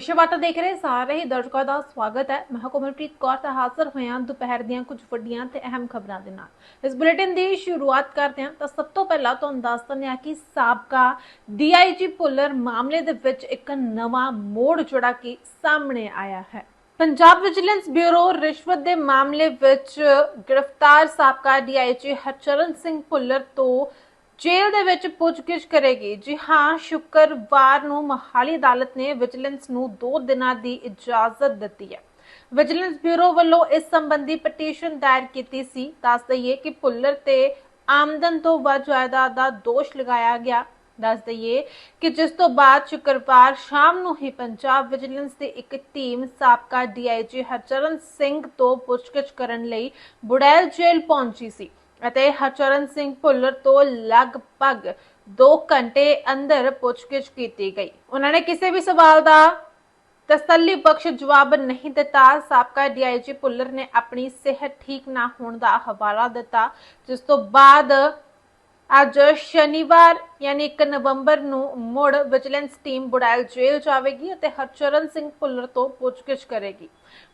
ਵਿਸ਼ਵਾਟਾ ਦੇਖ ਰਹੇ ਸਾਰੇ ਹੀ ਦਰਸ਼ਕਾਂ ਦਾ ਸਵਾਗਤ ਹੈ। ਮੈਂ ਹਾਂ ਕੌਰ ਤਾਂ ਹਾਜ਼ਰ ਹੋਇਆ ਦੁਪਹਿਰ ਦੀਆਂ ਕੁਝ ਵੱਡੀਆਂ ਤੇ ਅਹਿਮ ਖਬਰਾਂ ਦੇ ਨਾਲ। ਇਸ ਬੁਲੇਟਿਨ ਦੀ ਸ਼ੁਰੂਆਤ ਕਰਦੇ ਹਾਂ ਤਾਂ ਸਭ ਤੋਂ ਪਹਿਲਾਂ ਤੁਹਾਨੂੰ ਦੱਸ ਦਿੰਦੇ ਹਾਂ ਕਿ ਸਾਬਕਾ ਡੀਆਈਜੀ ਪੁੱਲਰ ਮਾਮਲੇ ਦੇ ਵਿੱਚ ਇੱਕ ਨਵਾਂ ਮੋੜ ਜੁੜਾ ਕੇ ਸਾਹਮਣੇ ਆਇਆ ਹੈ। ਪੰਜਾਬ ਵਿਜੀਲੈਂਸ ਬਿਊਰੋ ਰਿਸ਼ਵਤ ਦੇ ਮਾਮਲੇ ਵਿੱਚ ਗ੍ਰਿਫਤਾਰ ਸਾਬਕਾ ਡੀਆਈਜੀ ਹਰਚਰਨ ਸਿੰਘ ਭੁੱਲਰ ਤੋਂ ਜੇਲ੍ਹ ਦੇ ਵਿੱਚ ਪੁੱਛਗਿੱਛ ਕਰੇਗੀ। ਜੀ ਹਾਂ ਸ਼ੁੱਕਰਵਾਰ ਨੂੰ ਮਹਾਲੀ ਅਦਾਲਤ ਨੇ ਵਿਜੀਲੈਂਸ ਨੂੰ 2 ਦਿਨਾਂ ਦੀ ਇਜਾਜ਼ਤ ਦਿੱਤੀ ਹੈ। ਵਿਜੀਲੈਂਸ ਬਿਊਰੋ ਵੱਲੋਂ ਇਸ ਸੰਬੰਧੀ ਪਟੀਸ਼ਨ ਦਾਇਰ ਕੀਤੀ ਸੀ। ਦੱਸ ਦਈਏ ਕਿ ਭੁੱਲਰ ਤੇ ਆਮਦਨ ਤੋਂ ਵੱਧ ਜਾਇਦਾਦ ਦਾ ਦੋਸ਼ ਲਗਾਇਆ ਗਿਆ। ਦੱਸ ਦਈਏ ਕਿ ਜਿਸ ਤੋਂ ਬਾਅਦ ਸ਼ੁੱਕਰਵਾਰ ਸ਼ਾਮ ਨੂੰ ਹੀ ਪੰਜਾਬ ਵਿਜੀਲੈਂਸ ਦੀ ਇੱਕ ਟੀਮ ਸਾਬਕਾ ਡੀਆਈਜੀ ਹਰਚਰਨ ਸਿੰਘ ਤੋਂ ਪੁੱਛਗਿੱਛ ਕਰਨ ਲਈ ਬੁੜੈਲ ਜੇਲ੍ਹ ਪਹੁੰਚੀ ਸੀ। ਅਤੇ ਹਰਚਰਨ ਸਿੰਘ ਭੁੱਲਰ ਤੋਂ ਲਗਭਗ 2 ਘੰਟੇ ਅੰਦਰ ਪੁੱਛਗਿੱਛ ਕੀਤੀ ਗਈ। ਉਹਨਾਂ ਨੇ ਕਿਸੇ ਵੀ ਸਵਾਲ ਦਾ ਤਸੱਲੀ ਬਖਸ਼ ਜਵਾਬ ਨਹੀਂ ਦਿੱਤਾ। ਸਾਬਕਾ ਡੀਆਈਜੀ ਭੁੱਲਰ ਨੇ ਆਪਣੀ ਸਿਹਤ ਠੀਕ ਨਾ ਹੋਣ ਦਾ ਹਵਾਲਾ ਦਿੱਤਾ, ਜਿਸ ਤੋਂ ਬਾਅਦ ਅੱਜ ਸ਼ਨੀਵਾਰ, ਯਾਨੀ 1 ਨਵੰਬਰ ਨੂੰ ਮੁੜ ਵਿਜੀਲੈਂਸ ਟੀਮ ਬੁੜਾਇਲ ਜੇਲ੍ਹ ਜਾਵੇਗੀ ਅਤੇ ਹਰਚਰਨ ਸਿੰਘ ਭੁੱਲਰ ਤੋਂ ਪੁੱਛਗਿੱਛ ਕਰੇਗੀ।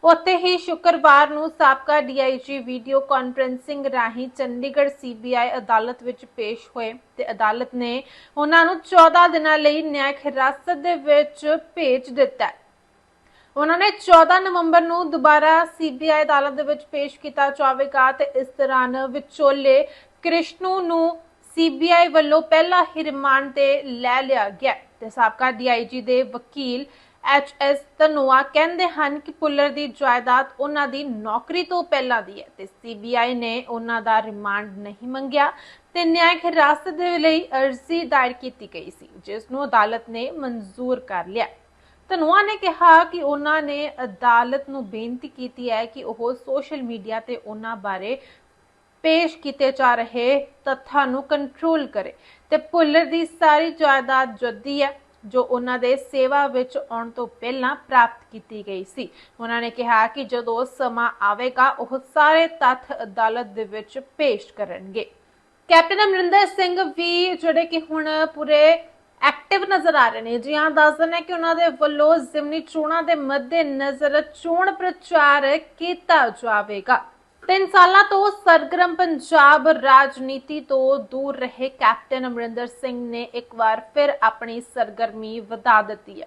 ਉੱਥੇ ਹੀ ਸ਼ੁੱਕਰਵਾਰ ਨੂੰ ਸਾਬਕਾ ਡੀਆਈਜੀ ਵੀਡੀਓ ਕਾਨਫਰੈਂਸਿੰਗ ਰਾਹੀਂ ਚੰਡੀਗੜ੍ਹ ਸੀਬੀਆਈ ਅਦਾਲਤ ਵਿੱਚ ਪੇਸ਼ ਹੋਏ ਤੇ ਅਦਾਲਤ ਨੇ ਉਹਨਾਂ ਨੂੰ 14 ਦਿਨਾਂ ਲਈ ਨਿਆਇਕ ਹਿਰਾਸਤ ਦੇ ਵਿੱਚ ਭੇਜ ਦਿੱਤਾ। ਹੈ ਉਹਨਾਂ ਨੇ 14 ਨਵੰਬਰ ਨੂੰ ਦੁਬਾਰਾ ਸੀਬੀਆਈ ਅਦਾਲਤ ਦੇ ਵਿੱਚ ਪੇਸ਼ ਕੀਤਾ ਜਾਵੇਗਾ ਤੇ ਇਸ ਦੌਰਾਨ ਵਿਚੋਲੇ ਕ੍ਰਿਸ਼ਨੂ ਨੂੰ ਸੀਬੀਆਈ ਵੱਲੋਂ ਪਹਿਲਾ ਹੀ ਰਿਮਾਂਡ ਤੇ ਲੈ ਲਿਆ ਗਿਆ ਤੇ ਸਾਬਕਾ ਡੀਆਈਜੀ ਦੇ ਵਕੀਲ ਐਚ ਐਸ ਤਨੋਆ ਕਹਿੰਦੇ ਹਨ ਕਿ ਪੁੱਲਰ ਦੀ ਜਾਇਦਾਦ ਉਹਨਾਂ ਦੀ ਨੌਕਰੀ ਤੋਂ ਪਹਿਲਾਂ ਦੀ ਹੈ ਤੇ ਸੀਬੀਆਈ ਨੇ ਉਹਨਾਂ ਦਾ ਰਿਮਾਂਡ ਨਹੀਂ ਮੰਗਿਆ ਤੇ ਨਿਆਇਕ ਹਿਰਾਸਤ ਦੇ ਲਈ ਅਰਜ਼ੀ ਦਾਇਰ ਕੀਤੀ ਗਈ ਸੀ, ਜਿਸ ਨੂੰ ਅਦਾਲਤ ਨੇ ਮਨਜ਼ੂਰ ਕਰ ਲਿਆ ਧਨੋਆ ਨੇ ਕਿਹਾ ਕਿ ਉਹਨਾਂ ਨੇ ਅਦਾਲਤ ਨੂੰ ਬੇਨਤੀ ਕੀਤੀ ਹੈ ਕਿ ਉਹ ਸੋਸ਼ਲ ਮੀਡੀਆ ਤੇ ਉਹਨਾਂ ਬਾਰੇ ਪੇਸ਼ ਕੀਤੇ ਜਾ ਰਹੇ ਤੱਥਾਂ ਨੂੰ ਕੰਟਰੋਲ ਕਰੇ। ਤੇ ਭੁੱਲਰ ਦੀ ਸਾਰੀ ਜਾਇਦਾਦ ਜੱਦੀ ਹੈ, ਜੋ ਉਹਨਾਂ ਦੇ ਸੇਵਾ ਵਿੱਚ ਆਉਣ ਤੋਂ ਪਹਿਲਾਂ ਪ੍ਰਾਪਤ ਕੀਤੀ ਗਈ ਸੀ। ਉਹਨਾਂ ਨੇ ਕਿਹਾ ਕਿ ਜਦੋਂ ਸਮਾਂ ਆਵੇਗਾ, ਉਹ ਸਾਰੇ ਤੱਥ ਅਦਾਲਤ ਦੇ ਵਿੱਚ ਪੇਸ਼ ਕਰਨਗੇ। ਕੈਪਟਨ ਅਮਰਿੰਦਰ ਸਿੰਘ ਵੀ ਜਿਹੜੇ ਕਿ ਹੁਣ ਪੂਰੇ ਐਕਟਿਵ ਨਜ਼ਰ ਆ ਰਹੇ ਨੇ, ਜੀ ਹਾਂ, ਦੱਸ ਦਿੰਦੇ ਕਿ ਉਹਨਾਂ ਦੇ ਵੱਲੋਂ ਜ਼ਿਮਨੀ ਚੋਣਾਂ ਦੇ ਮੱਦੇ ਨਜ਼ਰ ਚੋਣ ਪ੍ਰਚਾਰ ਕੀਤਾ ਜਾਵੇਗਾ। ਤਿੰਨ ਸਾਲਾਂ ਤੋਂ ਸਰਗਰਮ ਪੰਜਾਬ ਰਾਜਨੀਤੀ ਤੋਂ ਦੂਰ ਰਹੇ ਕੈਪਟਨ ਅਮਰਿੰਦਰ ਸਿੰਘ ਨੇ ਇੱਕ ਵਾਰ ਫਿਰ ਆਪਣੀ ਸਰਗਰਮੀ ਵਧਾ ਦਿੱਤੀ ਹੈ।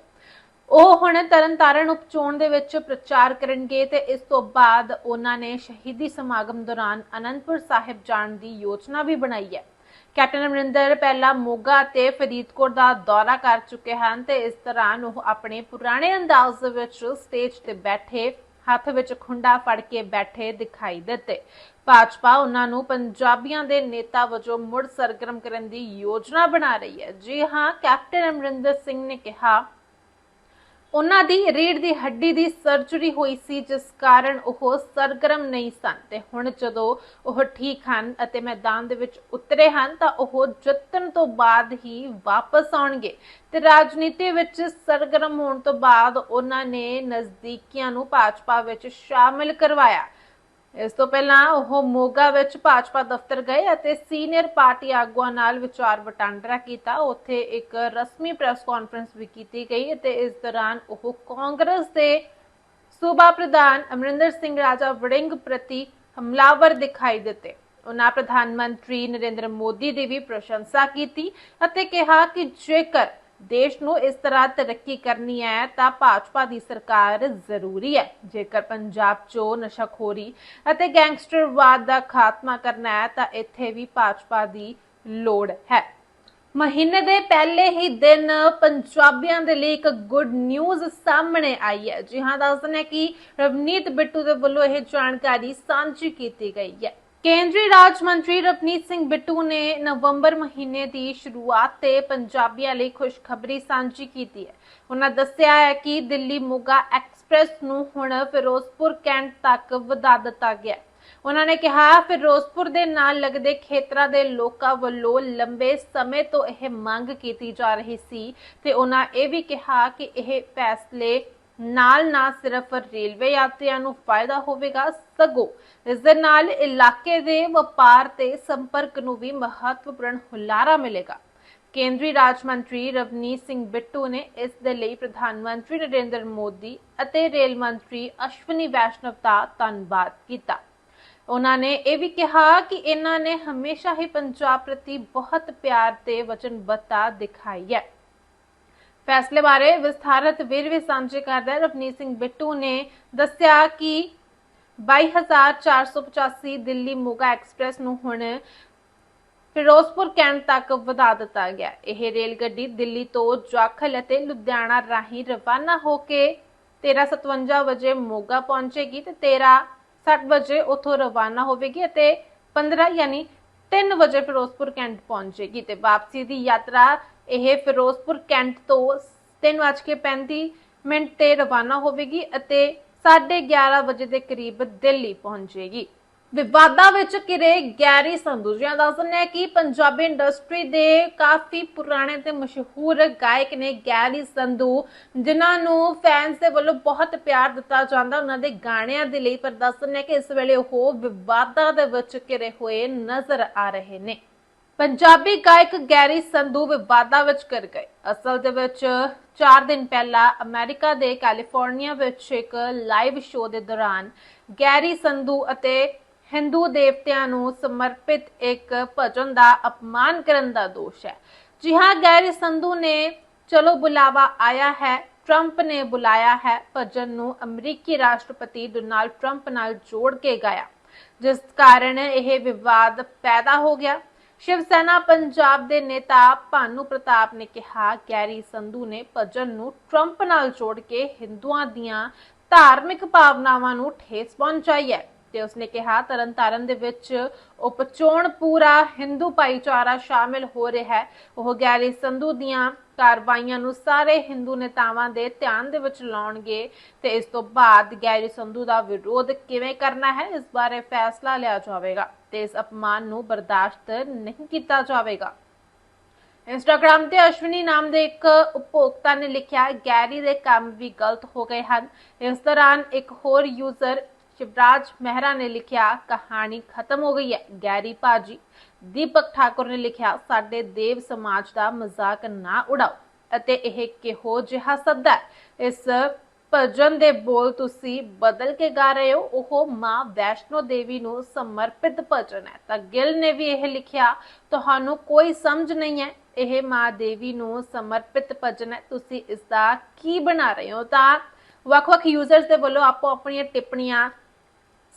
ਉਹ ਹੁਣ ਤਰਨਤਾਰਨ ਉਪਚੋਣ ਦੇ ਵਿੱਚ ਪ੍ਰਚਾਰ ਕਰਨਗੇ ਤੇ ਇਸ ਤੋਂ ਬਾਅਦ ਉਹਨਾਂ ਨੇ ਸ਼ਹੀਦੀ ਸਮਾਗਮ ਦੌਰਾਨ ਅਨੰਦਪੁਰ ਸਾਹਿਬ ਜਾਣ ਦੀ ਯੋਜਨਾ ਵੀ ਬਣਾਈ ਹੈ। ਕੈਪਟਨ ਅਮਰਿੰਦਰ ਪਹਿਲਾਂ ਮੋਗਾ ਤੇ ਫਰੀਦਕੋਟ ਦਾ ਦੌਰਾ ਕਰ ਚੁੱਕੇ ਹਨ ਤੇ ਇਸ ਦੌਰਾਨ ਉਹ ਆਪਣੇ ਪੁਰਾਣੇ ਅੰਦਾਜ਼ ਦੇ ਵਿੱਚ ਸਟੇਜ ਤੇ ਬੈਠੇ ਹੱਥ ਵਿੱਚ ਖੁੰਡਾ ਫੜ ਕੇ ਬੈਠੇ ਦਿਖਾਈ ਦਿੱਤੇ। ਭਾਜਪਾ ਉਹਨਾਂ ਨੂੰ ਪੰਜਾਬੀਆਂ ਦੇ ਨੇਤਾ ਵਜੋਂ ਮੁੜ ਸਰਗਰਮ ਕਰਨ ਦੀ ਯੋਜਨਾ ਬਣਾ ਰਹੀ ਹੈ। ਜੀ ਹਾਂ, ਕੈਪਟਨ ਅਮਰਿੰਦਰ ਸਿੰਘ ਨੇ ਕਿਹਾ ਉਹਨਾਂ ਦੀ ਰੀੜ ਦੀ ਹੱਡੀ ਦੀ ਸਰਜਰੀ ਹੋਈ ਸੀ, ਜਿਸ ਕਾਰਨ ਉਹ ਸਰਗਰਮ ਨਹੀਂ ਸਨ। ਤੇ ਹੁਣ ਜਦੋਂ ਉਹ ਠੀਕ ਹਨ ਅਤੇ ਮੈਦਾਨ ਦੇ ਵਿੱਚ ਉਤਰੇ ਹਨ, ਤਾਂ ਉਹ ਜਿੱਤਣ ਤੋਂ ਬਾਅਦ ਹੀ ਵਾਪਸ ਆਉਣਗੇ। ਤੇ ਰਾਜਨੀਤੀ ਵਿੱਚ ਸਰਗਰਮ ਹੋਣ ਤੋਂ ਬਾਅਦ ਉਹਨਾਂ ਨੇ ਨਜ਼ਦੀਕੀਆਂ ਨੂੰ ਭਾਜਪਾ ਵਿੱਚ ਸ਼ਾਮਿਲ ਕਰਵਾਇਆ। ਇਸ ਤੋਂ ਪਹਿਲਾਂ ਉਹ ਮੋਗਾ ਵਿੱਚ ਭਾਜਪਾ ਦਫ਼ਤਰ ਗਏ ਅਤੇ ਸੀਨੀਅਰ ਪਾਰਟੀ ਆਗੂਆਂ ਨਾਲ ਵਿਚਾਰ ਵਟਾਂਦਰਾ ਕੀਤਾ। ਉੱਥੇ ਇੱਕ ਰਸਮੀ ਪ੍ਰੈਸ ਕਾਨਫਰੰਸ ਵੀ ਕੀਤੀ ਗਈ ਅਤੇ ਇਸ ਦੌਰਾਨ ਉਹ ਕਾਂਗਰਸ ਦੇ ਸੂਬਾ ਪ੍ਰਧਾਨ ਅਮਰਿੰਦਰ ਸਿੰਘ ਰਾਜਾ ਵੜਿੰਗ ਪ੍ਰਤੀ ਹਮਲਾਵਰ ਦਿਖਾਈ ਦਿੱਤੇ। ਉਹਨਾਂ ਪ੍ਰਧਾਨ ਮੰਤਰੀ ਨਰਿੰਦਰ ਮੋਦੀ ਦੀ ਵੀ ਪ੍ਰਸ਼ੰਸਾ ਕੀਤੀ ਅਤੇ ਕਿਹਾ ਕਿ ਜੇਕਰ ਦੇਸ਼ ਨੂੰ ਇਸ ਤਰ੍ਹਾਂ ਤਰੱਕੀ ਕਰਨੀ ਹੈ ਤਾਂ ਭਾਜਪਾ ਦੀ ਸਰਕਾਰ ਜ਼ਰੂਰੀ ਹੈ। ਜੇਕਰ ਪੰਜਾਬ 'ਚੋਂ ਨਸ਼ਾਖੋਰੀ ਅਤੇ ਗੈਂਗਸਟਰਵਾਦ ਦਾ ਖਾਤਮਾ ਕਰਨਾ ਹੈ ਤਾਂ ਇੱਥੇ ਵੀ ਭਾਜਪਾ ਦੀ ਲੋੜ ਹੈ। ਮਹੀਨੇ ਦੇ ਪਹਿਲੇ ਹੀ ਦਿਨ ਪੰਜਾਬੀਆਂ ਦੇ ਲਈ ਇੱਕ ਗੁੱਡ ਨਿਊਜ਼ ਸਾਹਮਣੇ ਆਈ ਹੈ। ਜੀ ਹਾਂ ਦੱਸ ਦਿੰਦੇ ਕਿ ਰਵਨੀਤ ਬਿੱਟੂ ਦੇ ਵੱਲੋਂ ਇਹ ਜਾਣਕਾਰੀ ਸਾਂਝੀ ਕੀਤੀ ਗਈ ਹੈ। ਕੇਂਦਰੀ ਰਾਜ ਮੰਤਰੀ ਰਵਨੀਤ ਸਿੰਘ ਬਿੱਟੂ ਨੇ ਨਵੰਬਰ ਮਹੀਨੇ ਦੀ ਸ਼ੁਰੂਆਤ ਤੇ ਪੰਜਾਬੀਆਂ ਲਈ ਖੁਸ਼ਖਬਰੀ ਸਾਂਝੀ ਕੀਤੀ ਹੈ ਉਹਨਾਂ ਦੱਸਿਆ ਹੈ ਕਿ ਦਿੱਲੀ ਮੋਗਾ ਐਕਸਪ੍ਰੈਸ ਨੂੰ ਹੁਣ ਫਿਰੋਜ਼ਪੁਰ ਕੈਂਟ ਤੱਕ ਵਧਾ ਦਿੱਤਾ ਗਿਆ ਹੈ। ਉਹਨਾਂ ਨੇ ਕਿਹਾ, ਫਿਰੋਜ਼ਪੁਰ ਦੇ ਨਾਲ ਲੱਗਦੇ ਖੇਤਰਾਂ ਦੇ ਲੋਕਾਂ ਵੱਲੋਂ ਲੰਬੇ ਸਮੇਂ ਤੋਂ ਇਹ ਮੰਗ ਕੀਤੀ ਜਾ ਰਹੀ ਸੀ ਤੇ ਉਹਨਾਂ ਇਹ ਵੀ ਕਿਹਾ ਕਿ ਇਹ ਫੈਸਲੇ ਨਾਲ ਨਾ ਸਿਰਫ ਰੇਲਵੇ ਯਾਤਰੀਆਂ ਨੂੰ ਫਾਇਦਾ ਹੋਵੇਗਾ, ਸਗੋਂ ਇਸ ਦੇ ਨਾਲ ਇਲਾਕੇ ਦੇ ਵਪਾਰ ਤੇ ਸੰਪਰਕ ਨੂੰ ਵੀ ਮਹੱਤਵਪੂਰਨ ਹੁਲਾਰਾ ਮਿਲੇਗਾ। ਕੇਂਦਰੀ ਰਾਜ ਮੰਤਰੀ ਰਵਨੀਤ ਸਿੰਘ ਬਿੱਟੂ ਨੇ ਇਸ ਦੇ ਲਈ ਪ੍ਰਧਾਨ ਮੰਤਰੀ ਨਰਿੰਦਰ ਮੋਦੀ ਅਤੇ ਰੇਲ ਮੰਤਰੀ ਅਸ਼ਵਨੀ ਵੈਸ਼ਨਵ ਦਾ ਧੰਨਵਾਦ ਕੀਤਾ। ਉਹਨਾਂ ਨੇ ਇਹ ਵੀ ਕਿਹਾ ਕਿ ਇਹਨਾਂ ਨੇ ਹਮੇਸ਼ਾ ਹੀ ਪੰਜਾਬ ਪ੍ਰਤੀ ਬਹੁਤ ਪਿਆਰ ਤੇ ਵਚਨਬੱਧਤਾ ਦਿਖਾਈ ਹੈ। ਫੈਸਲੇ ਬਾਰੇ ਵਿਸਥਾਰਤ ਵੇਰਵੇ ਸਾਂਝੇ ਕਰਦਾ ਰਵਨੀਤ ਸਿੰਘ ਬਿੱਟੂ ਨੇ ਦੱਸਿਆ ਕਿ 22485 ਦਿੱਲੀ ਮੋਗਾ ਐਕਸਪ੍ਰੈਸ ਨੂੰ ਹੁਣ ਫਿਰੋਜ਼ਪੁਰ ਕੈਂਟ ਤੱਕ ਵਧਾ ਦਿੱਤਾ ਗਿਆ ਇਹ ਰੇਲ ਗੱਡੀ ਦਿੱਲੀ ਤੋਂ ਜਾਖਲ ਅਤੇ ਲੁਧਿਆਣਾ ਰਾਹੀਂ ਰਵਾਨਾ ਹੋ ਕੇ 1357 ਵਜੇ ਮੋਗਾ ਪਹੁੰਚੇਗੀ ਤੇ 1360 ਵਜੇ ਉੱਥੋਂ ਰਵਾਨਾ ਹੋਵੇਗੀ ਅਤੇ 15 ਯਾਨੀ 3 ਵਜੇ ਫਿਰੋਜ਼ਪੁਰ ਕੈਂਟ ਪਹੁੰਚੇਗੀ ਤੇ ਵਾਪਸੀ ਦੀ ਯਾਤਰਾ ਇਹ ਫਿਰੋਜ਼ਪੁਰ ਕੈਂਟ ਤੋਂ 3:35 ਮਿੰਟ ਤੇ ਰਵਾਨਾ ਹੋਵੇਗੀ ਅਤੇ 11:30 ਵਜੇ ਦੇ ਕਰੀਬ ਦਿੱਲੀ ਪਹੁੰਚੇਗੀ ਵਿਵਾਦਾਂ ਵਿੱਚ ਘਿਰੇ ਗੈਰੀ ਸੰਧੂ ਦੱਸਦੇ ਹੈ ਕਿ ਪੰਜਾਬੀ ਇੰਡਸਟਰੀ ਦੇ ਕਾਫੀ ਪੁਰਾਣੇ ਤੇ ਮਸ਼ਹੂਰ ਗਾਇਕ ਨੇ ਗੈਰੀ ਸੰਧੂ, ਜਿਨ੍ਹਾਂ ਨੂੰ ਫੈਨਸ ਦੇ ਵੱਲੋਂ ਬਹੁਤ ਪਿਆਰ ਦਿੱਤਾ ਜਾਂਦਾ, ਉਹਨਾਂ ਦੇ ਗਾਣਿਆਂ ਦੇ ਲਈ, ਪਰ ਦੱਸਦੇ ਹੈ ਕਿ ਇਸ ਵੇਲੇ ਉਹ ਵਿਵਾਦਾਂ ਦੇ ਵਿੱਚ ਘਿਰੇ ਹੋਏ ਨਜ਼ਰ ਆ ਰਹੇ ਨੇ। ਪੰਜਾਬੀ ਗਾਇਕ ਗੈਰੀ ਸੰਧੂ ਵਿਵਾਦਾਂ ਵਿੱਚ ਕਰ ਗਏ। ਅਸਲ ਦੇ ਵਿੱਚ 4 ਦਿਨ ਪਹਿਲਾਂ ਅਮਰੀਕਾ ਦੇ ਕੈਲੀਫੋਰਨੀਆ ਵਿੱਚ ਇੱਕ ਲਾਈਵ ਸ਼ੋਅ ਦੇ ਦੌਰਾਨ ਗੈਰੀ ਸੰਧੂ ਅਤੇ ਹਿੰਦੂ ਦੇਵਤਿਆਂ ਨੂੰ ਸਮਰਪਿਤ ਇੱਕ ਭਜਨ ਦਾ ਅਪਮਾਨ ਕਰਨ ਦਾ ਦੋਸ਼ ਹੈ। ਜੀ ਹਾਂ, ਗੈਰੀ ਸੰਧੂ ਨੇ ਚਲੋ ਬੁਲਾਵਾ ਆਇਆ ਹੈ, ਟਰੰਪ ਨੇ ਬੁਲਾਇਆ ਹੈ, ਭਜਨ ਨੂੰ ਅਮਰੀਕੀ ਰਾਸ਼ਟਰਪਤੀ ਡੋਨਾਲਡ ਟਰੰਪ ਨਾਲ ਜੋੜ ਕੇ ਗਾਇਆ। ਜਿਸ ਕਾਰਨ ਇਹ ਵਿਵਾਦ ਪੈਦਾ ਹੋ ਗਿਆ। ਸ਼ਿਵ ਸੈਨਾ ਪੰਜਾਬ ਦੇ ਨੇਤਾ ਭਾਨੂ ਪ੍ਰਤਾਪ ਨੇ ਕਿਹਾ ਗੈਰੀ ਸੰਧੂ ਨੇ ਭਜਨ ਨੂੰ ਟਰੰਪ ਨਾਲ ਜੋੜ ਕੇ ਹਿੰਦੂਆਂ ਦੀਆਂ ਧਾਰਮਿਕ ਭਾਵਨਾਵਾਂ ਨੂੰ ਠੇਸ ਪਹੁੰਚਾਈ ਹੈ ਤੇ ਉਸਨੇ ਕਿਹਾ, ਤਰਨਤਾਰਨ ਦੇ ਵਿੱਚ ਉਪਚੋਣ ਪੂਰਾ ਹਿੰਦੂ ਭਾਈਚਾਰਾ ਸ਼ਾਮਿਲ ਹੋ ਰਿਹਾ ਹੈ। ਉਹ ਗੈਰੀ ਸੰਧੂ ਦੀਆਂ ਕਾਰਵਾਈਆਂ ਨੂੰ ਸਾਰੇ ਹਿੰਦੂ ਨੇਤਾਵਾਂ ਦੇ ਧਿਆਨ ਦੇ ਵਿੱਚ ਲਾਉਣਗੇ ਤੇ ਇਸ ਤੋਂ ਬਾਅਦ ਗੈਰੀ ਸੰਧੂ ਦਾ ਵਿਰੋਧ ਕਿਵੇਂ ਕਰਨਾ ਹੈ, ਇਸ ਬਾਰੇ ਫੈਸਲਾ ਲਿਆ ਜਾਵੇਗਾ। ਤੇ ਇਸ ਅਪਮਾਨ ਨੂੰ ਬਰਦਾਸ਼ਤ ਨਹੀਂ ਕੀਤਾ ਜਾਵੇਗਾ। ਇੰਸਟਾਗ੍ਰam ਤੇ ਅਸ਼ਵਨੀ ਨਾਮ ਦੇ ਇੱਕ ਉਪਭੋਗਤਾ ਨੇ ਲਿਖਿਆ, ਗੈਰੀ ਦੇ ਕੰਮ ਵੀ ਗਲਤ ਹੋ ਗਏ ਹਨ। ਇਸ ਦੌਰਾਨ ਇੱਕ ਹੋਰ ਯੂਜ਼ਰ ਸ਼ਿਵਰਾਜ ਮਹਿਰਾ ਨੇ ਲਿਖਿਆ, ਕਹਾਣੀ ਖਤਮ ਹੋ ਗਈ ਹੈ। ਗੈਰੀ ਭਾਜੀ ਦੀਪਕ ਠਾਕੁਰ ਨੇ ਲਿਖਿਆ, ਸਾਡੇ ਦੇਵ ਸਮਾਜ ਦਾ ਮਜ਼ਾਕ ਨਾ ਉਡਾਓ। ਅਤੇ ਇਹ ਕਿਹੋ ਜਿਹਾ ਸੱਦਾ ਹੈ? ਇਸ ਭਜਨ ਦੇ ਬੋਲ ਤੁਸੀਂ ਬਦਲ ਕੇ ਗਾ ਰਹੇ ਹੋ। ਉਹ ਮਾਂ ਵੈਸ਼ਨੋ ਦੇਵੀ ਨੂੰ ਸਮਰਪਿਤ ਭਜਨ ਹੈ। ਤਾਂ ਗਿਲ ਨੇ ਵੀ ਇਹ ਲਿਖਿਆ, ਤੁਹਾਨੂੰ ਕੋਈ ਸਮਝ ਨਹੀਂ ਹੈ। ਇਹ ਮਾਂ ਦੇਵੀ ਨੂੰ ਸਮਰਪਿਤ ਭਜਨ ਹੈ। ਤੁਸੀਂ ਇਸ ਦਾ ਕੀ ਬਣਾ ਰਹੇ ਹੋ? ਤਾਂ ਵੱਖ-ਵੱਖ ਯੂਜ਼ਰਸ ਦੇ ਵੱਲੋਂ ਆਪੋ ਆਪਣੀਆਂ ਟਿੱਪਣੀਆਂ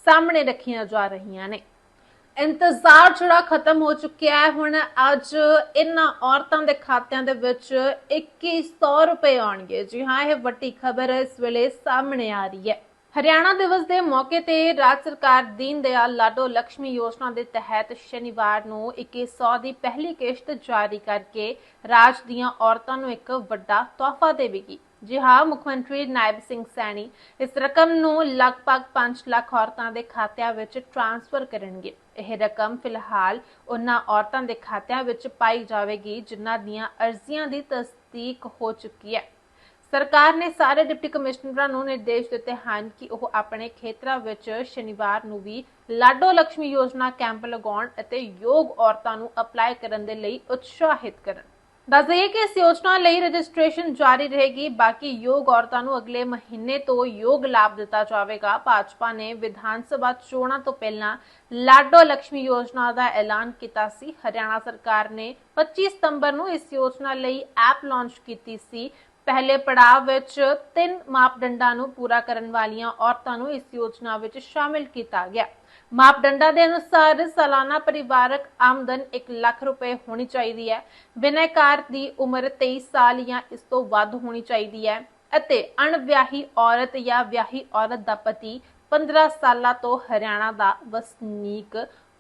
ਸਾਹਮਣੇ ਰੱਖੀਆਂ ਜਾ ਰਹੀਆਂ ਨੇ। ਇੰਤਜ਼ਾਰ ਜਿਹੜਾ ਖਤਮ ਹੋ ਚੁੱਕਿਆ ਹੈ, ਹੁਣ ਅੱਜ ਇਹਨਾਂ ਔਰਤਾਂ ਦੇ ਖਾਤਿਆਂ ਦੇ ਵਿੱਚ 2100 ਰੁਪਏ ਆਉਣਗੇ। ਜੀ ਹਾਂ, ਇਹ ਵੱਡੀ ਖਬਰ ਇਸ ਵੇਲੇ ਸਾਹਮਣੇ ਆ ਰਹੀ ਹੈ। ਹਰਿਆਣਾ ਦਿਵਸ ਦੇ ਮੌਕੇ ਤੇ ਰਾਜ ਸਰਕਾਰ ਦੀਨ ਦਿਆਲ ਲਾਡੋ ਲక్ష్ਮੀ ਯੋਜਨਾ ਦੇ ਤਹਿਤ ਸ਼ਨੀਵਾਰ ਨੂੰ 2100 ਦੀ ਪਹਿਲੀ ਕਿਸ਼ਤ ਜਾਰੀ ਕਰਕੇ ਰਾਜ ਦੀਆਂ ਔਰਤਾਂ ਨੂੰ ਇੱਕ ਵੱਡਾ ਤੋਹਫਾ ਦੇਵੇਗੀ। ਜੀ ਹਾਂ, ਮੁੱਖ ਮੰਤਰੀ ਨਾਇਬ ਸਿੰਘ ਸੈਣੀ, ਇਸ ਰਕਮ ਨੂੰ ਲਗਭਗ 5 ਲੱਖ ਔਰਤਾਂ ਦੇ ਖਾਤਿਆਂ ਵਿੱਚ ਟ੍ਰਾਂਸਫਰ ਕਰਨਗੇ। ਇਹ ਰਕਮ ਫਿਲਹਾਲ ਉਹਨਾਂ ਔਰਤਾਂ ਦੇ ਖਾਤਿਆਂ ਵਿੱਚ ਪਾਈ ਜਾਵੇਗੀ, ਜਿਨ੍ਹਾਂ ਦੀਆਂ ਅਰਜ਼ੀਆਂ ਦੀ ਤਸਦੀਕ ਹੋ ਚੁੱਕੀ ਹੈ। ਸਰਕਾਰ ਨੇ ਸਾਰੇ ਡਿਪਟੀ ਕਮਿਸ਼ਨਰਾਂ ਨੂੰ ਨਿਰਦੇਸ਼ ਦਿੱਤੇ ਹਨ ਕਿ ਉਹ ਆਪਣੇ ਖੇਤਰਾਂ ਵਿੱਚ ਸ਼ਨੀਵਾਰ ਨੂੰ ਵੀ ਲਾਡੋ ਲక్ష్ਮੀ ਯੋਜਨਾ ਕੈਂਪ ਲਗਾਉਣ ਅਤੇ ਯੋਗ ਔਰਤਾਂ ਨੂੰ ਅਪਲਾਈ ਕਰਨ ਦੇ ਲਈ ਉਤਸ਼ਾਹਿਤ ਕਰਨ। ਦੱਸ ਦਈਏ ਕਿ ਇਸ ਯੋਜਨਾ ਲਈ ਰਜਿਸਟ੍ਰੇਸ਼ਨ ਜਾਰੀ ਰਹੇਗੀ। ਬਾਕੀ ਯੋਗ ਔਰਤਾਂ ਨੂੰ ਅਗਲੇ ਮਹੀਨੇ ਤੋਂ ਯੋਗ ਲਾਭ ਦਿੱਤਾ ਜਾਵੇਗਾ। ਭਾਜਪਾ ਨੇ ਵਿਧਾਨ ਸਭਾ ਚੋਣਾਂ ਤੋਂ ਪਹਿਲਾਂ ਲਾਡੋ ਲక్ష్ਮੀ ਯੋਜਨਾ ਦਾ ਐਲਾਨ ਕੀਤਾ ਸੀ। ਹਰਿਆਣਾ ਸਰਕਾਰ ਨੇ 25 ਸਤੰਬਰ ਨੂੰ ਇਸ ਯੋਜਨਾ ਲਈ ਐਪ ਲਾਂਚ ਕੀਤੀ ਸੀ। ਪਹਿਲੇ ਪੜਾਅ ਵਿੱਚ ਤਿੰਨ ਮਾਪਦੰਡਾਂ ਨੂੰ ਪੂਰਾ ਕਰਨ ਵਾਲੀਆਂ ਔਰਤਾਂ ਨੂੰ ਇਸ ਯੋਜਨਾ ਵਿੱਚ ਸ਼ਾਮਿਲ ਕੀਤਾ ਗਿਆ। ਮਾਪਦੰਡਾਂ ਦੇ ਅਨੁਸਾਰ ਸਾਲਾਨਾ ਪਰਿਵਾਰਕ ਆਮਦਨ 1 ਲੱਖ ਰੁਪਏ ਹੋਣੀ ਚਾਹੀਦੀ ਹੈ। ਬਿਨੈਕਾਰ ਦੀ ਉਮਰ 23 ਸਾਲ ਜਾਂ ਇਸ ਤੋਂ ਵੱਧ ਹੋਣੀ ਚਾਹੀਦੀ ਹੈ ਅਤੇ ਅਣਵਿਆਹੀ ਔਰਤ ਜਾਂ ਵਿਆਹੀ ਔਰਤ ਦਾ ਪਤੀ 15 ਸਾਲਾਂ ਤੋਂ ਹਰਿਆਣਾ ਦਾ ਵਸਨੀਕ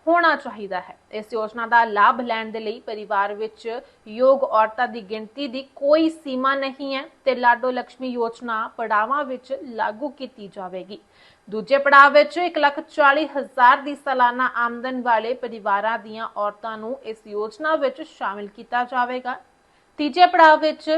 ਹੋਣਾ ਚਾਹੀਦਾ ਹੈ। ਇਸ ਯੋਜਨਾ ਦਾ ਲਾਭ ਲੈਣ ਦੇ ਲਈ ਪਰਿਵਾਰ ਵਿੱਚ ਯੋਗ ਔਰਤਾਂ ਦੀ ਗਿਣਤੀ ਦੀ ਕੋਈ ਸੀਮਾ ਨਹੀਂ ਹੈ ਤੇ ਲਾਡੋ ਲక్ష్ਮੀ ਯੋਜਨਾ ਪੜਾਵਾਂ ਵਿੱਚ ਲਾਗੂ ਕੀਤੀ ਜਾਵੇਗੀ। ਦੂਜੇ ਪੜਾਅ ਵਿੱਚ 1,40,000 ਦੀ ਸਾਲਾਨਾ ਆਮਦਨ ਵਾਲੇ ਪਰਿਵਾਰਾਂ ਦੀਆਂ ਔਰਤਾਂ ਨੂੰ ਇਸ ਯੋਜਨਾ ਵਿੱਚ ਸ਼ਾਮਿਲ ਕੀਤਾ ਜਾਵੇਗਾ। ਤੀਜੇ ਪੜਾਅ ਵਿੱਚ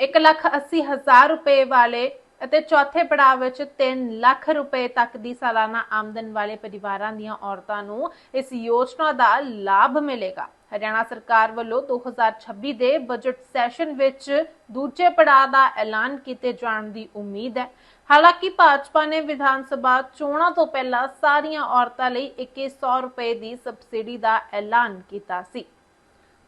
1,80,000 ਰੁਪਏ ਵਾਲੇ ਅਤੇ ਚੌਥੇ ਪੜਾਅ ਵਿੱਚ 3 ਲੱਖ ਰੁਪਏ ਤੱਕ ਦੀ ਸਾਲਾਨਾ ਆਮਦਨ ਵਾਲੇ ਪਰਿਵਾਰਾਂ ਦੀਆਂ ਔਰਤਾਂ ਨੂੰ ਇਸ ਯੋਜਨਾ ਦਾ ਲਾਭ ਮਿਲੇਗਾ। ਹਰਿਆਣਾ ਸਰਕਾਰ ਵੱਲੋਂ 2026 ਦੇ ਬਜਟ ਸੈਸ਼ਨ ਵਿੱਚ ਦੂਜੇ ਪੜਾਅ ਦਾ ਐਲਾਨ ਕੀਤੇ ਜਾਣ ਦੀ ਉਮੀਦ ਹੈ। ਹਾਲਾਂਕਿ ਭਾਜਪਾ ਨੇ ਵਿਧਾਨ ਸਭਾ ਚੋਣਾਂ ਤੋਂ ਪਹਿਲਾਂ ਸਾਰੀਆਂ ਔਰਤਾਂ ਲਈ 2100 ਰੁਪਏ ਦੀ ਸਬਸਿਡੀ ਦਾ ਐਲਾਨ ਕੀਤਾ ਸੀ।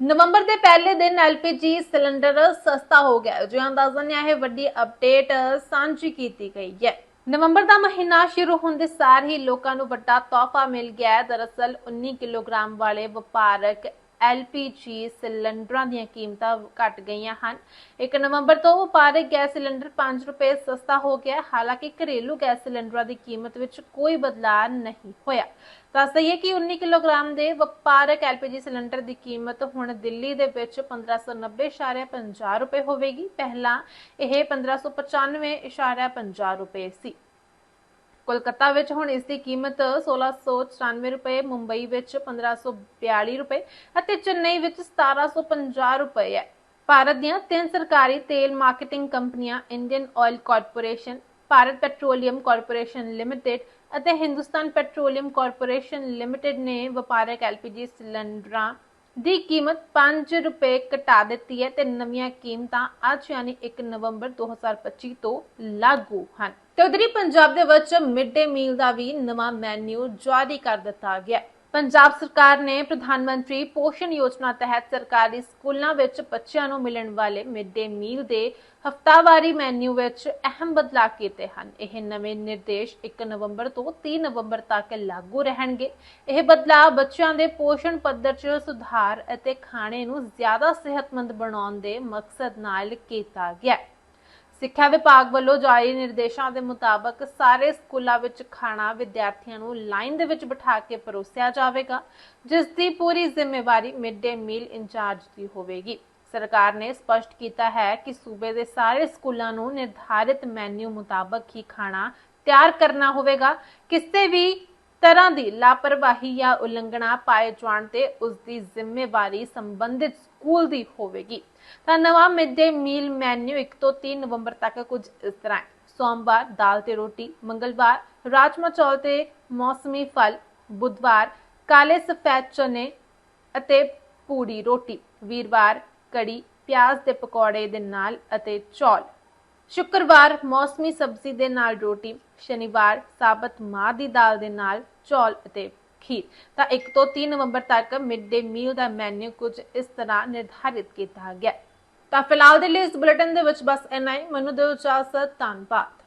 ਨਵੰਬਰ ਦੇ ਪਹਿਲੇ ਦਿਨ ਐਲਪੀਜੀ ਸਿਲੰਡਰ ਸਸਤਾ ਹੋ ਗਿਆ ਹੈ। ਜੋ ਅੰਦਾਜ਼ਨ ਨੇ ਇਹ ਵੱਡੀ ਅਪਡੇਟ ਸਾਂਝੀ ਕੀਤੀ ਗਈ ਹੈ ਨਵੰਬਰ ਦਾ ਮਹੀਨਾ ਸ਼ੁਰੂ ਹੋਣ ਦੇ ਸਾਰ ਹੀ ਲੋਕਾਂ ਨੂੰ ਵੱਡਾ ਤੋਹਫਾ ਮਿਲ ਗਿਆ ਹੈ ਦਰਅਸਲ 19 ਕਿਲੋਗ੍ਰਾਮ ਵਾਲੇ ਵਪਾਰਕ ਐਲਪੀਜੀ ਸਿਲੰਡਰਾਂ ਦੀਆਂ ਕੀਮਤਾਂ ਘਟ ਗਈਆਂ ਹਨ। 1 ਨਵੰਬਰ ਤੋਂ ਵਪਾਰਕ ਗੈਸ ਸਿਲੰਡਰ 5 ਰੁਪਏ ਸਸਤਾ ਹੋ ਗਿਆ। ਹਾਲਾਂਕਿ ਘਰੇਲੂ ਗੈਸ ਸਿਲੰਡਰਾਂ ਦੀ ਕੀਮਤ ਵਿੱਚ ਕੋਈ ਬਦਲਾਅ ਨਹੀਂ ਹੋਇਆ। ਦੱਸ ਦਈਏ ਕਿ 19 ਕਿਲੋਗ੍ਰਾਮ ਦੇ ਵਪਾਰਕ ਐਲਪੀਜੀ ਸਿਲੰਡਰ ਦੀ ਕੀਮਤ ਹੁਣ ਦਿੱਲੀ ਦੇ ਵਿੱਚ 1590.50 ਰੁਪਏ ਹੋਵੇਗੀ। ਪਹਿਲਾਂ ਇਹ 1595.50 ਰੁਪਏ ਸੀ। ਕੋਲਕਾਤਾ ਵਿੱਚ ਹੁਣ ਇਸ ਦੀ ਕੀਮਤ 1694 ਰੁਪਏ, ਮੁੰਬਈ ਵਿੱਚ 1542 ਰੁਪਏ ਅਤੇ ਚੇਨਈ ਵਿੱਚ 1750 ਰੁਪਏ ਹੈ। ਭਾਰਤ ਦੀਆਂ ਤਿੰਨ ਸਰਕਾਰੀ ਤੇਲ ਮਾਰਕੀਟਿੰਗ ਕੰਪਨੀਆਂ Indian oil corporation, Bharat petroleum corporation limited ਅਤੇ ਹਿੰਦੁਸਤਾਨ ਪੈਟਰੋਲੀਅਮ ਕਾਰਪੋਰੇਸ਼ਨ ਲਿਮਟਿਡ ਨੇ ਵਪਾਰਕ ਐਲਪੀਜੀ ਸਿਲੰਡਰਾਂ ਦੀ ਕੀਮਤ 5 ਰੁਪਏ ਘਟਾ ਦਿੱਤੀ ਹੈ ਤੇ ਨਵੀਆਂ ਕੀਮਤਾਂ ਅੱਜ ਯਾਨੀ 1 ਨਵੰਬਰ 2025 ਤੋਂ ਲਾਗੂ ਹਨ। ਤੇ ਉਧਰੀ ਪੰਜਾਬ ਦੇ ਵਿੱਚ ਮਿਡ ਡੇ ਮੀਲ ਦਾ ਵੀ ਨਵਾਂ ਮੈਨੂ ਜਾਰੀ ਕਰ ਦਿੱਤਾ ਗਿਆ ਪੰਜਾਬ ਸਰਕਾਰ ਨੇ ਪ੍ਰਧਾਨ ਮੰਤਰੀ ਪੋਸ਼ਣ ਯੋਜਨਾ ਤਹਿਤ ਸਰਕਾਰੀ ਸਕੂਲਾਂ ਵਿੱਚ ਬੱਚਿਆਂ ਨੂੰ ਮਿਲਣ ਵਾਲੇ ਮਿਡ ਡੇ ਮੀਲ ਦੇ ਹਫਤਾਵਾਰੀ ਮੈਨੂ ਵਿੱਚ ਅਹਿਮ ਬਦਲਾਅ ਕੀਤੇ ਹਨ। ਇਹ ਨਵੇਂ ਨਿਰਦੇਸ਼ 1 ਨਵੰਬਰ ਤੋਂ 30 ਨਵੰਬਰ ਤੱਕ ਲਾਗੂ ਰਹਿਣਗੇ। ਇਹ ਬਦਲਾਅ ਬੱਚਿਆਂ ਦੇ ਪੋਸ਼ਣ ਪੱਧਰ 'ਚ ਸੁਧਾਰ ਅਤੇ ਖਾਣੇ ਨੂੰ ਜ਼ਿਆਦਾ ਸਿਹਤਮੰਦ ਬਣਾਉਣ ਦੇ ਮਕਸਦ ਨਾਲ ਕੀਤਾ ਗਿਆ। ਹੈ ਸਿੱਖਿਆ ਵਿਭਾਗ ਵੱਲੋਂ ਜਾਰੀ ਨਿਰਦੇਸ਼ਾਂ ਦੇ ਮੁਤਾਬਕ ਸਾਰੇ ਸਕੂਲਾਂ ਵਿੱਚ ਖਾਣਾ ਵਿਦਿਆਰਥੀਆਂ ਨੂੰ ਲਾਈਨ ਦੇ ਵਿੱਚ ਬਿਠਾ ਕੇ ਪਰੋਸਿਆ ਜਾਵੇਗਾ, ਜਿਸ ਦੀ ਪੂਰੀ ਜ਼ਿੰਮੇਵਾਰੀ ਮਿਡ ਡੇ ਮੀਲ ਇੰਚਾਰਜ ਦੀ ਹੋਵੇਗੀ। ਸਰਕਾਰ ਨੇ ਸਪਸ਼ਟ ਕੀਤਾ ਹੈ ਕਿ ਸੂਬੇ ਦੇ ਸਾਰੇ ਸਕੂਲਾਂ ਨੂੰ ਨਿਰਧਾਰਿਤ ਮੈਨੂ ਮੁਤਾਬਕ ਹੀ ਖਾਣਾ ਤਿਆਰ ਕਰਨਾ ਹੋਵੇਗਾ। ਕਿਸੇ ਵੀ ਤਰ੍ਹਾਂ ਦੀ ਲਾਪਰਵਾਹੀ ਜਾਂ ਉਲੰਘਣਾ ਪਾਏ ਜਾਣ ਤੇ ਉਸ ਦੀ ਜ਼ਿੰਮੇਵਾਰੀ ਸੰਬੰਧਿਤ ਸਕੂਲ ਦੀ ਹੋਵੇਗੀ। ਤਾਂ ਨਵਾਂ ਮਿਡ ਮੀਲ ਮੈਨੂ 1 ਤੋਂ 3 ਨਵੰਬਰ ਤੱਕ ਕੁਝ ਇਸ ਤਰ੍ਹਾਂ ਹੈ। ਸੋਮਵਾਰ, ਦਾਲ ਤੇ ਰੋਟੀ, ਮੰਗਲਵਾਰ ਰਾਜਮਾ ਚੌਲ ਤੇ ਮੌਸਮੀ ਫਲ, ਬੁੱਧਵਾਰ, ਕਾਲੇ ਸਫੈਦ ਚਨੇ ਅਤੇ ਪੂੜੀ ਰੋਟੀ, ਵੀਰਵਾਰ, ਕੜੀ, ਪਿਆਜ਼ ਦੇ ਪਕੌੜੇ ਦੇ ਨਾਲ ਅਤੇ ਚੌਲ। ਸ਼ੁੱਕਰਵਾਰ ਮੌਸਮੀ ਸਬਜ਼ੀ ਦੇ ਨਾਲ ਰੋਟੀ, ਸ਼ਨੀਵਾਰ ਸਾਬਤ ਮਾਂ ਦੀ ਦਾਲ ਦੇ ਨਾਲ ਚੌਲ ਅਤੇ ਖੀਰ। ਤਾਂ 1 ਤੋਂ 3 ਨਵੰਬਰ ਤੱਕ ਮਿਡ ਡੇ ਮੀਲ ਦਾ ਮੈਨੂ ਕੁਝ ਇਸ ਤਰ੍ਹਾਂ ਨਿਰਧਾਰਿਤ ਕੀਤਾ ਗਿਆ। ਤਾਂ ਫਿਲਹਾਲ ਦੇ ਲਈ ਇਸ ਬੁਲੇਟਿਨ ਦੇ ਵਿੱਚ ਬਸ ਇੰਨਾ ਹੀ। ਮੈਨੂੰ ਦਿਓ ਇਜਾਜ਼ਤ ਧੰਨਵਾਦ।